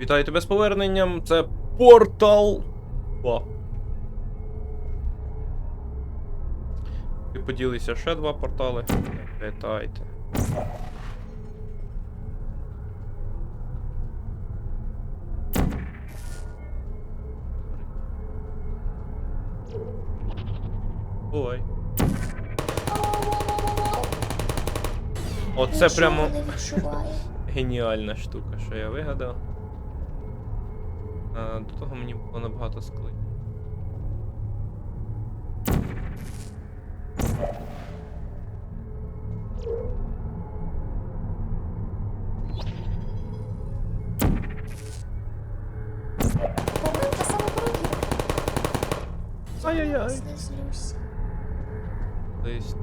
Вітаю тебе з поверненням. Це портал. 2. І поділися ще два портали. Вітайте. Ой. Оце прямо геніальна штука, що я вигадав. А, до того мені було набагато. Я Ай-яй-яй. Десь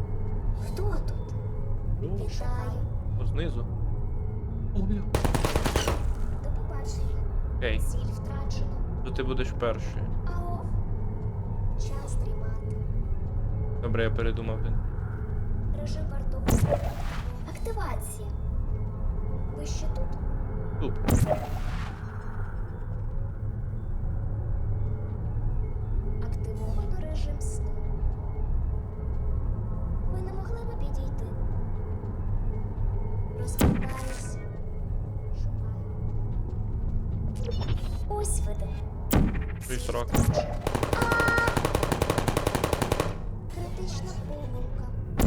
Хто тут? Вітаю. знизу. О, бля. Окей, то ти будеш дрімати. Добре, я передумав. Режим вартовості. Активація. Ви ще тут? Тут.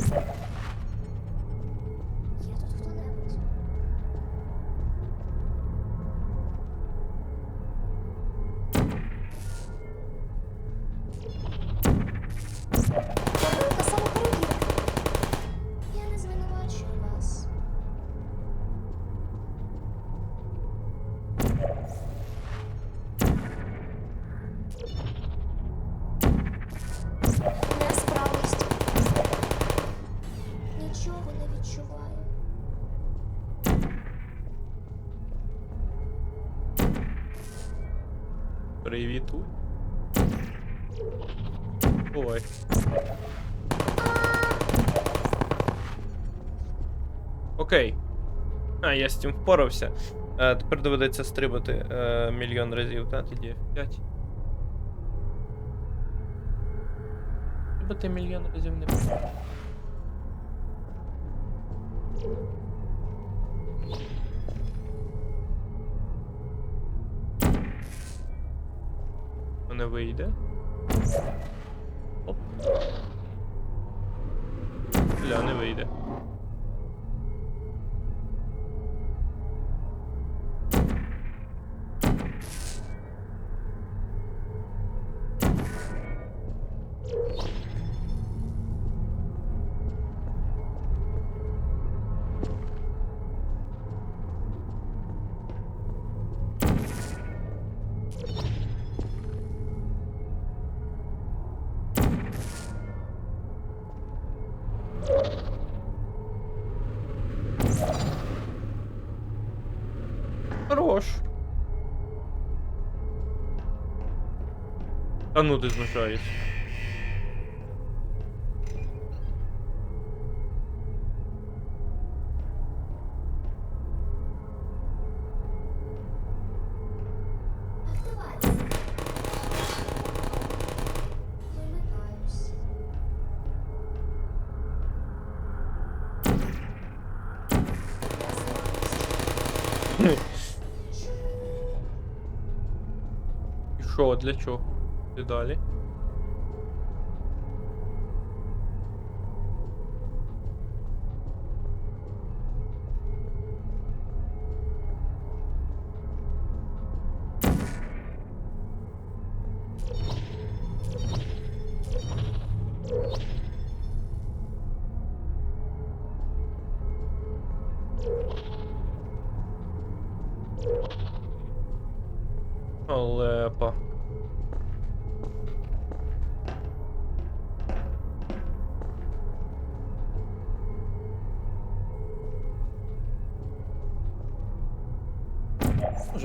Thank you. Окей. А, я з цим впорався. Е, тепер доведеться стрибати е, мільйон разів, та тоді 5. Стрибати мільйон разів не. Не вийде. Оп. Бля, не вийде. Та ну ти знущаєшся. Активація. Вимикаюсь. І що, для чого? І далі?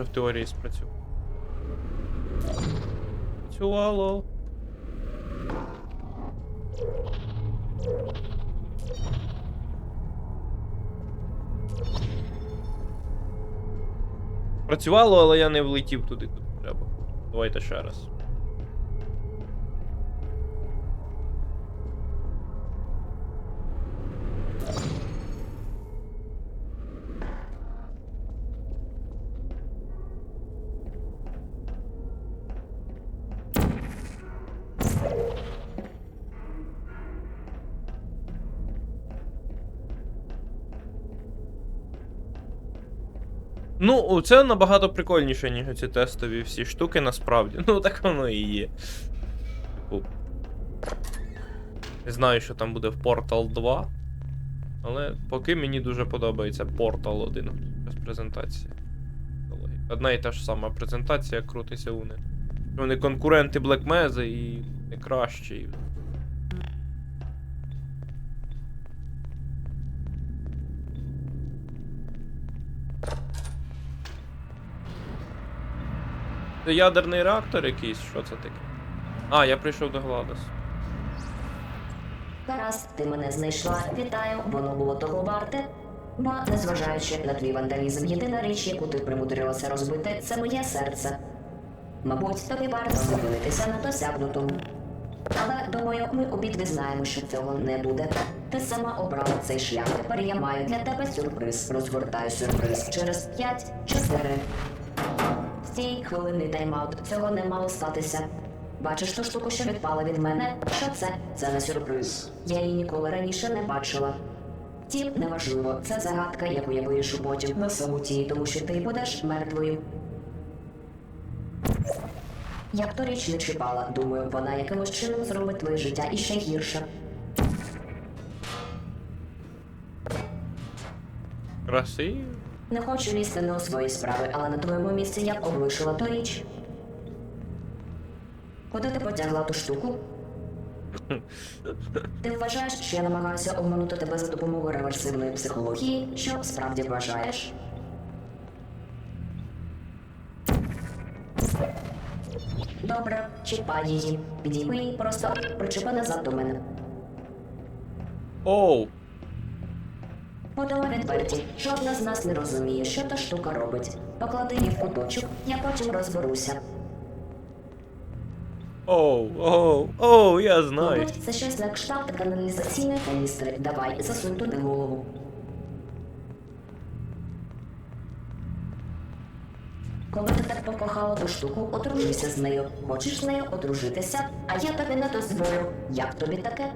Може в теорії спрацювало. Працювало. Працювало, але я не влетів туди, куди треба. Давайте ще раз. Ну, це набагато прикольніше, ніж ці тестові всі штуки, насправді. Ну, так воно і є. Не знаю, що там буде в Portal 2. Але поки мені дуже подобається Portal 1 без презентації. Одна і та ж сама презентація крутиться у них. Вони конкуренти Black Mesa і не кращі. Це ядерний реактор якийсь? Що це таке? А, я прийшов до Гладос. Гаразд, ти мене знайшла. Вітаю, воно було того варте. Бо, незважаючи на твій вандалізм, єдина річ, яку ти примудрилася розбити, це моє серце. Мабуть, тобі варто зупинитися на досягнутому. Але думаю, ми обидві знаємо, що цього не буде. Ти сама обрала цей шлях. Тепер я маю для тебе сюрприз. Розгортаю сюрприз через 5, 4. Стій, хвилинний тайм-аут. Цього не мало статися. Бачиш ту штуку, що відпала від мене? Що це? Це не сюрприз. Я її ніколи раніше не бачила. Втім, неважливо, це загадка, яку я вирішу потім на самоті, тому що ти будеш мертвою. Я б торіч не чіпала, думаю, вона якимось чином зробить твоє життя іще гірше. Красиво. Не хочу лізти не у свої справи, але на твоєму місці я б облишила торіч. Куди ти потягла ту штуку? Ти вважаєш, що я намагаюся обманути тебе за допомогою реверсивної психології, що справді вважаєш? Добре, чіпай її. Підійми її просто причепи назад до мене. Оу. Будемо відверті, жодна з нас не розуміє, що та штука робить. Поклади її в куточок, я потім розберуся. Оу, оу, оу, я знаю. Мабуть, це щось на кшталт каналізаційної каністри. Давай, засунь туди голову. Коли ти так покохала ту штуку, одружися з нею. Хочеш з нею одружитися, а я тобі не дозволю. Як тобі таке?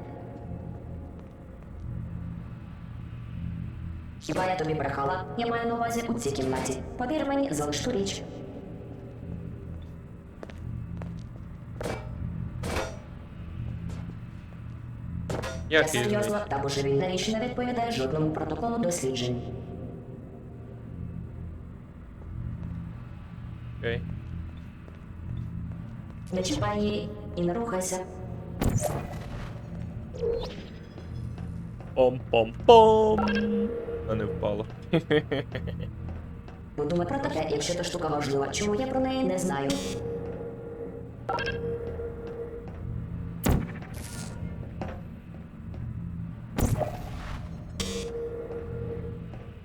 Хіба я тобі брехала? Я маю на увазі у цій кімнаті. Повір мені, залиш ту річ. Як Я її серйозно та божевільна річ не відповідає жодному протоколу досліджень. Окей. Не чіпай її і не рухайся. Пом-пом-пом. А не впало. Подумай про таке, якщо та штука важлива. Чому я про неї не знаю?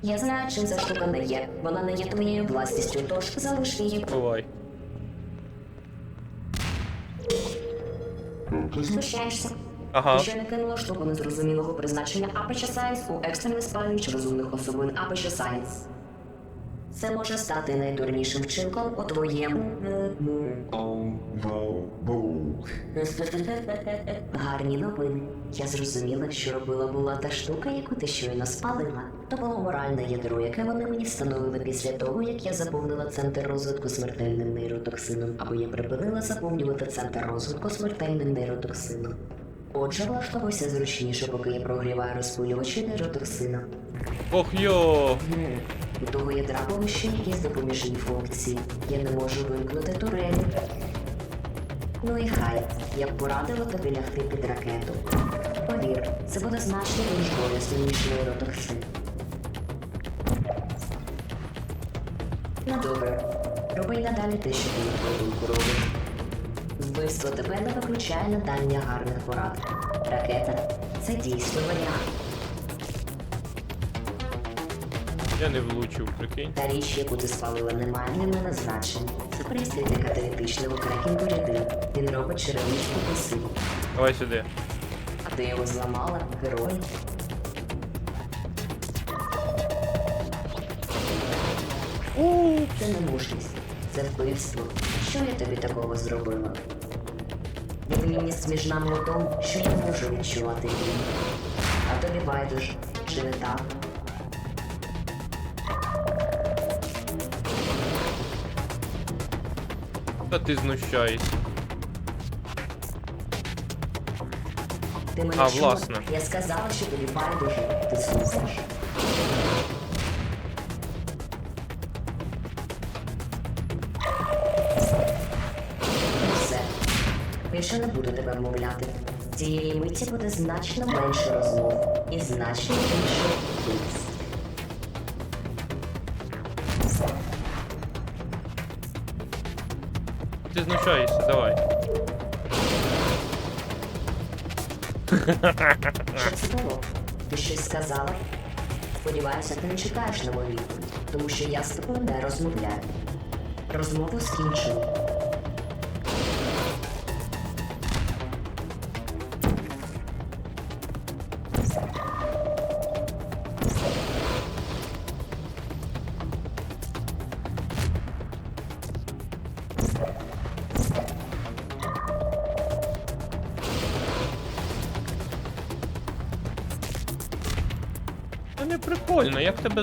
Я знаю, чим ця штука не є. Вона не є твоєю власністю, тож залиш її. Бувай. Знущаєшся. Ага. Ти ще не кинула штуку незрозумілого призначення Aperture Science у екстрений спалювач розумних особин Aperture Science. Це може стати найдурнішим вчинком у твоєму. Гарні новини. Я зрозуміла, що робила була та штука, яку ти щойно спалила. То було моральне ядро, яке вони мені встановили після того, як я заповнила центр розвитку смертельним нейротоксином, або я припинила заповнювати центр розвитку смертельним нейротоксином. Отже, влаштовуйся зручніше, поки я прогріваю розпилювачі нейротоксина. Ох йо. У того були ще якісь допоміжні функції. Я не можу вимкнути турелі. Ну і хай, я б порадила тобі лягти під ракету. Повір, це буде значно більш болісно, ніж нейротоксин. Ну добре, роби й надалі те, що ти на робиш. Вбивство тебе не виключає надання гарних порад. Ракета це дійсно варіант. Я не влучив, прикинь. Та річ, яку ти спалила, не має для мене значення. Це пристрій для каталітичного крекінгу рідин. Він робить черевичку пасиву. Давай сюди. А ти його зламала, герой. Це не мужність, це вбивство. Що я тобі такого зробила? Нами у тому, що я можу відчувати її. А тобі байдуже, чи не так? Та ти знущаєшся. Ти мене А, власне. Я сказала, що тобі байдуже, ти слухаєш. Цієї миті буде значно менше розмов і значно більше вбивств. Ти знущаєшся, давай. Що це було? Ти щось сказала? Сподіваюся, ти не чекаєш на мою відповідь, тому що я з тобою не розмовляю. Розмову скінчено.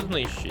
Прикольно,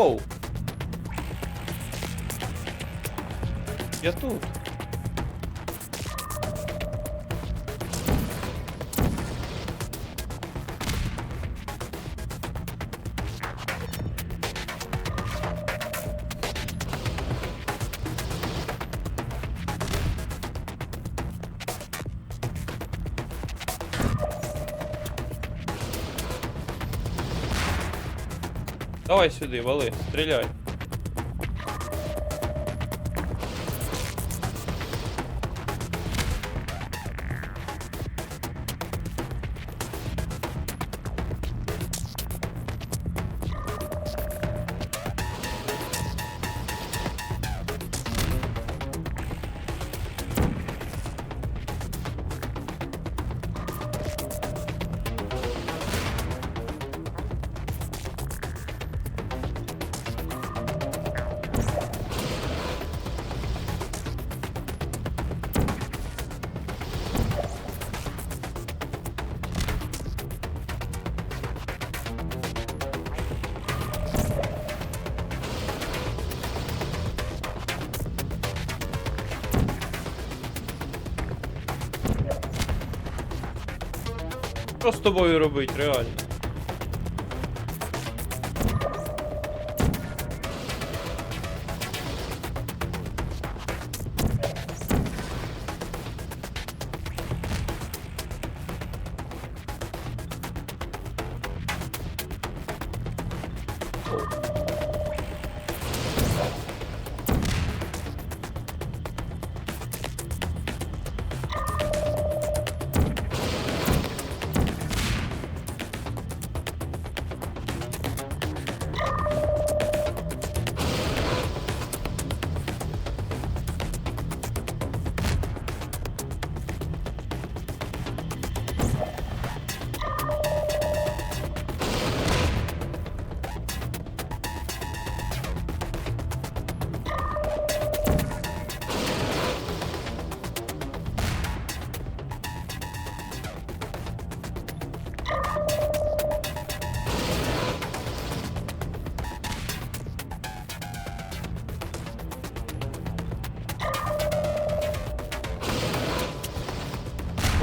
як тебе знищить. Оу! Я Давай сюди, вали, стріляй. Що з тобою робить, реально?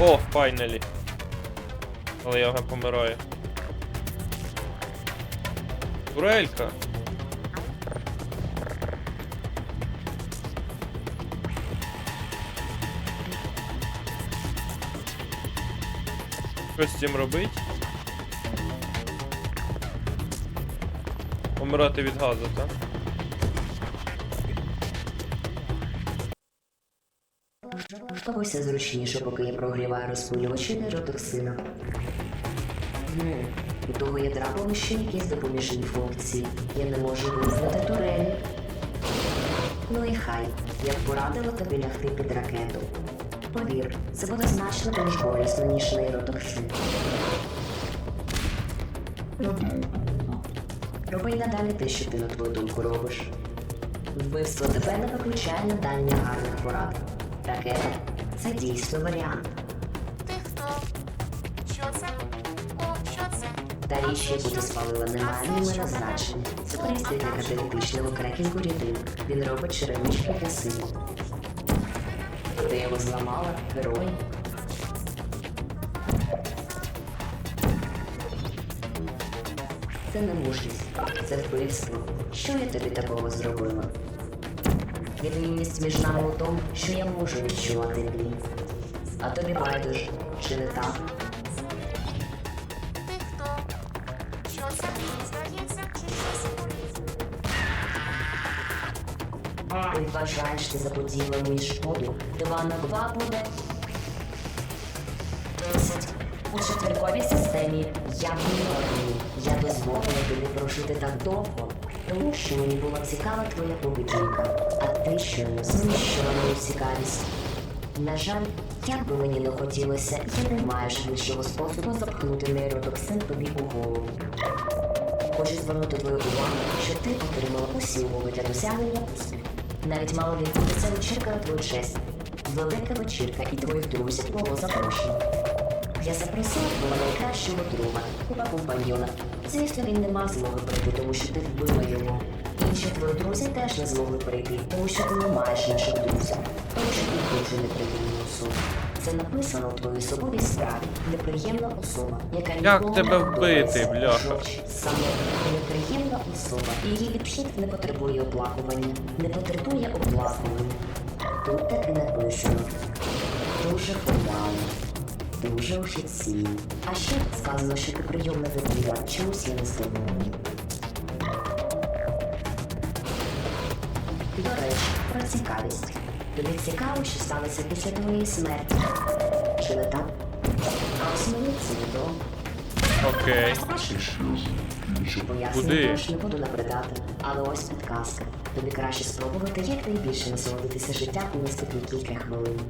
О, файнелі. Але я вже помираю. Турелька. Що з цим робить? Помирати від газу, так? Когось зручніше, поки я прогріваю розпилювачі нейротоксина. У того ядра ще якісь допоміжні функції. Я не можу визнати турелі. Ну і хай, я порадила тобі лягти під ракету. Повір, це буде значно більш болісно, ніж нейротоксин. Роби й надалі те, що ти на твою думку робиш. Вбивство тебе не виключає надання гарних порад. Ракета це дійсно варіант. Ти хто? Що це? О, що це? Та річ, яку ти спалила, немає німе назначення. Це пристрій для каталітичного крекінгу рідин. Він робить черемички для силу. Ти його зламала, герой. Це не мужність, це вбивство. Що я тобі такого зробила? Відмінність між нами у тому, що я можу відчувати біль. А тобі байдуже, чи не так? Ти? Що це? Здається, чи щось болить? Ти вважаєш, ти заподіла мені шкоду. Два на два буде. Десять. У четверковій системі я в. Я дозволила тобі прожити так довго, тому що мені була цікава твоя поведінка, а ти щойно знищила мою цікавість. На жаль, як би мені не хотілося, я не маю іншого способу запхнути нейротоксин тобі у голову. Хочу звернути твою увагу, що ти отримала усі умови для досягнення успіху. Навіть мало відбудеться вечірка на твою честь. Велика вечірка і твоїх друзів твого запрошення. Я запросила твого найкращого друга, куба компаньйона. Звісно, він не мав змоги прийти, тому що ти вбила його. Інші твої друзі теж не змогли прийти, тому що ти не маєш інших друзів, тому що ти дуже неприємна особа. Це написано у твоїй особовій справі. Неприємна особа, яка Як тебе вбити, бляха? Саме неприємна особа. Її відхід не потребує оплакування. Не потребує оплакування. Тут таки написано. Дуже формально. Дуже офіційно. А ще сказано, що ти прийомна дитина. Чомусь я не здивований. До речі, про цікавість. Тобі цікаво, що сталося після твоєї смерті. Чи не так? А ось мені це відомо. Окей. Куди? теж не буду набридати, але ось підказка. Тобі краще спробувати якнайбільше насолодитися життям у наступні кілька хвилин.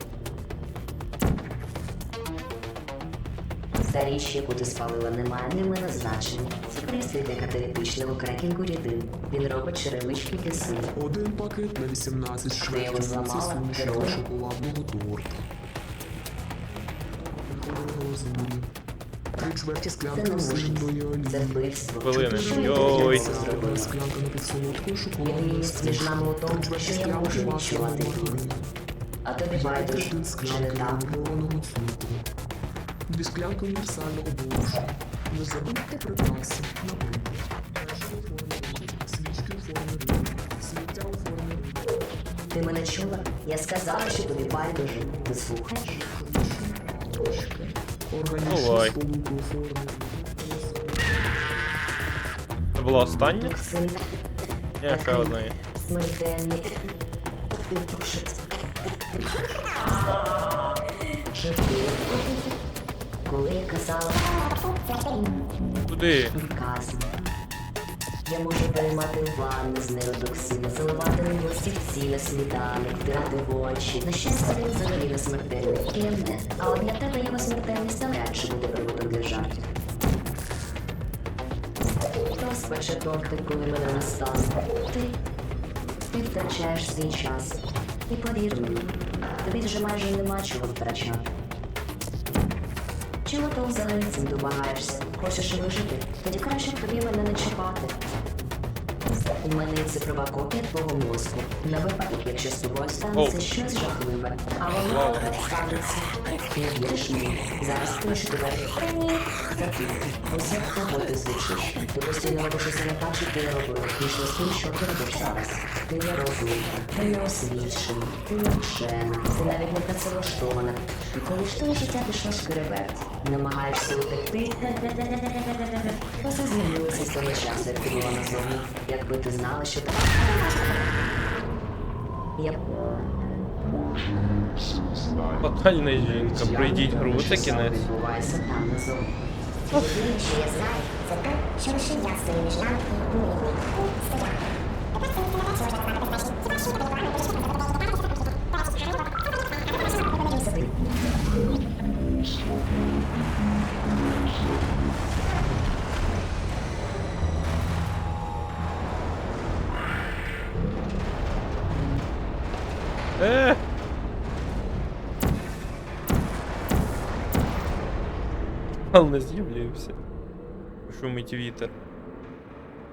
Ця річ, яку ти спалила, не має ні мене значення. Це пристрій для каталітичного крекінгу рідин. Він робить черевички для. Один пакет на 18 Ти його швидків зламала, сумішного герой? шоколадного торта. Три чверті склянки. Це олії. зробила? Склянка напівсолодкого шоколадного Відмінність між нами у тому, Три чверті що я склянки можу відчувати А тобі байдуже, чи не так? Дві склянки універсального борошна. Не забудьте прикраси. Наприклад, перші у формі риби, свічки у формі риби, сміття у формі риби. Ти мене чула? Я сказала, що тобі байдуже. Ти слухаєш? Органічні Бувай. сполуки у формі. Це була остання? Токсин. Ні, ще одна є. Смертельний. Душить. Жити. Коли я казала Куди? сказано. Я можу приймати ванни з нейротоксину, заливати на стільці на сніданок, втирати в очі. На щастя, він взагалі не смертельний. І не мене. А от для тебе його смертельність навряд чи буде приводом для жартів. Хто спече тортик, коли мене не стане? Ти. Ти втрачаєш свій час. І повір мені, тобі вже майже нема чого втрачати. Чого ти взагалі цим домагаєшся? Хочеш вижити? Тоді краще тобі мене не чіпати. У мене є цифрова копія твого мозку. На випадок, якщо з тобою станеться щось жахливе. А воно станеться. Не віриш мені? Зараз. Привіт. Запів. Як того ти звучиш. Ти постійно робиш усе не так, що ти не робив. Ніж з тим, що ти робиш зараз. Ти не розумна, ти не освічена, ти не вчена, ти навіть не працевлаштована. І коли ж твоє життя пішло шкереберть, намагаєшся утекти, Усе змінилося з того часу, як ти була назовні. Якби ти знала, що так. Я б Фатальна жінка, пройдіть гру, це кінець. Відбувається там назовні. Єдине, що я знаю, це те, що лише я стою між нами і урядом. Стояк. Тепер це не те, можна знати без Хіба що тебе Е! Не з'явився. Шумить вітер.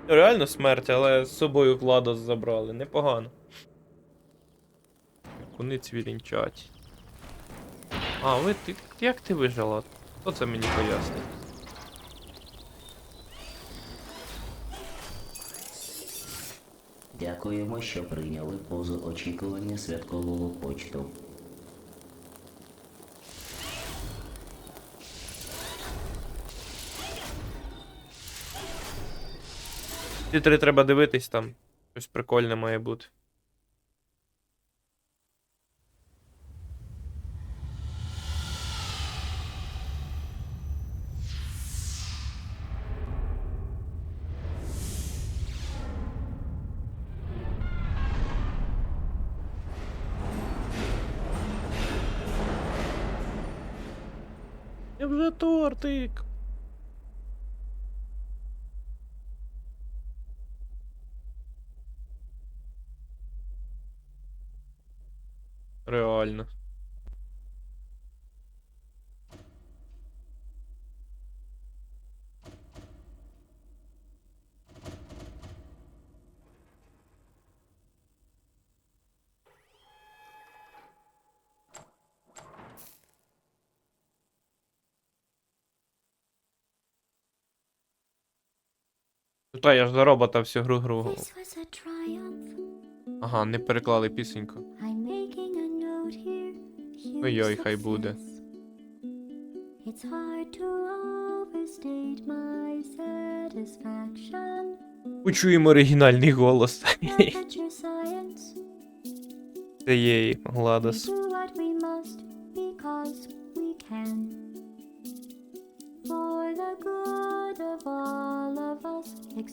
Реально смерть, але з собою Владос забрали. Непогано. Вони цвірінчать. А, ви ти. Як ти вижила? Хто це мені пояснить? Дякуємо, що прийняли позу очікування святкового почту. Ці три треба дивитись там. Щось прикольне має бути. Вже тортик. Реально. Та я ж за робота всю гру гру. This was a triumph. Ага, не переклали пісеньку. Ой-ой, хай буде. It's hard to overstate my satisfaction. Почуємо оригінальний голос. Це We Гладос.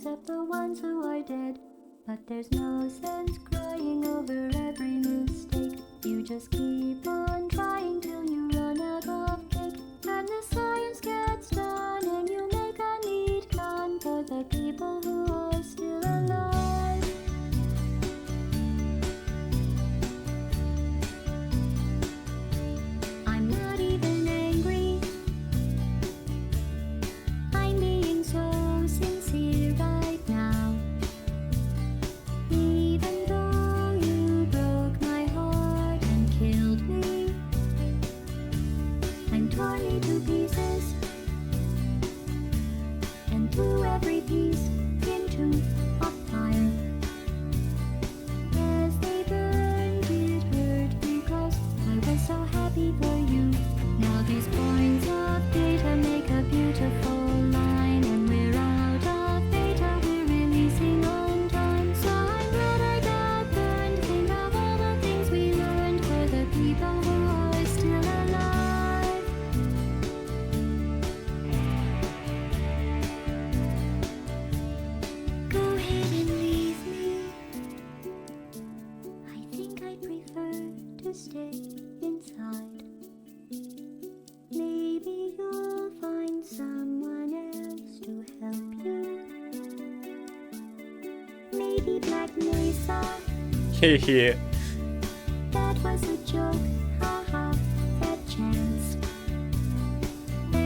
Except the ones who are dead. But there's no sense crying over every mistake. You just keep on Хе-хе.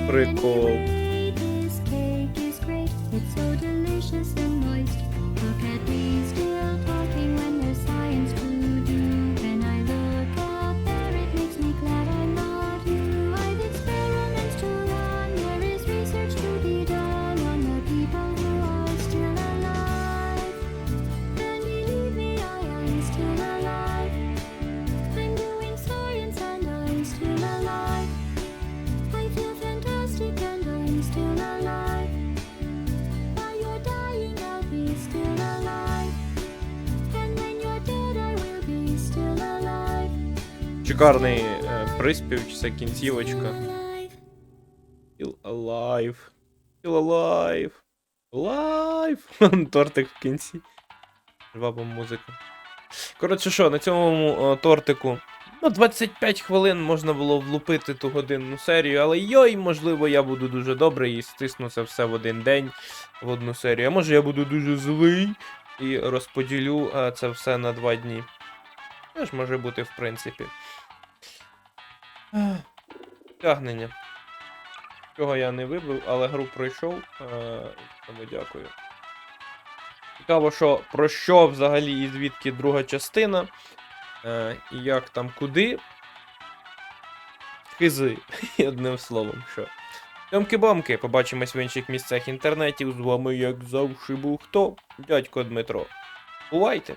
Прикол. Шикарний е, приспів, чи це кінцівочка. Feel alive. Feel alive. Alive. Тортик в кінці. Жваба музика. Коротше, що, на цьому е, тортику. Ну, 25 хвилин можна було влупити ту годинну серію, але йой, можливо, я буду дуже добрий і стисну це все в один день в одну серію. А може я буду дуже злий і розподілю е, це все на два дні. Теж може бути, в принципі. Тягнення. Цього я не вибив, але гру пройшов. Е, тому дякую. Цікаво, що про що взагалі і звідки друга частина. Е, і як там куди. Хизи, одним словом, що. Тьомки-бомки, побачимось в інших місцях інтернетів. З вами, як завжди, був хто? Дядько Дмитро. Бувайте!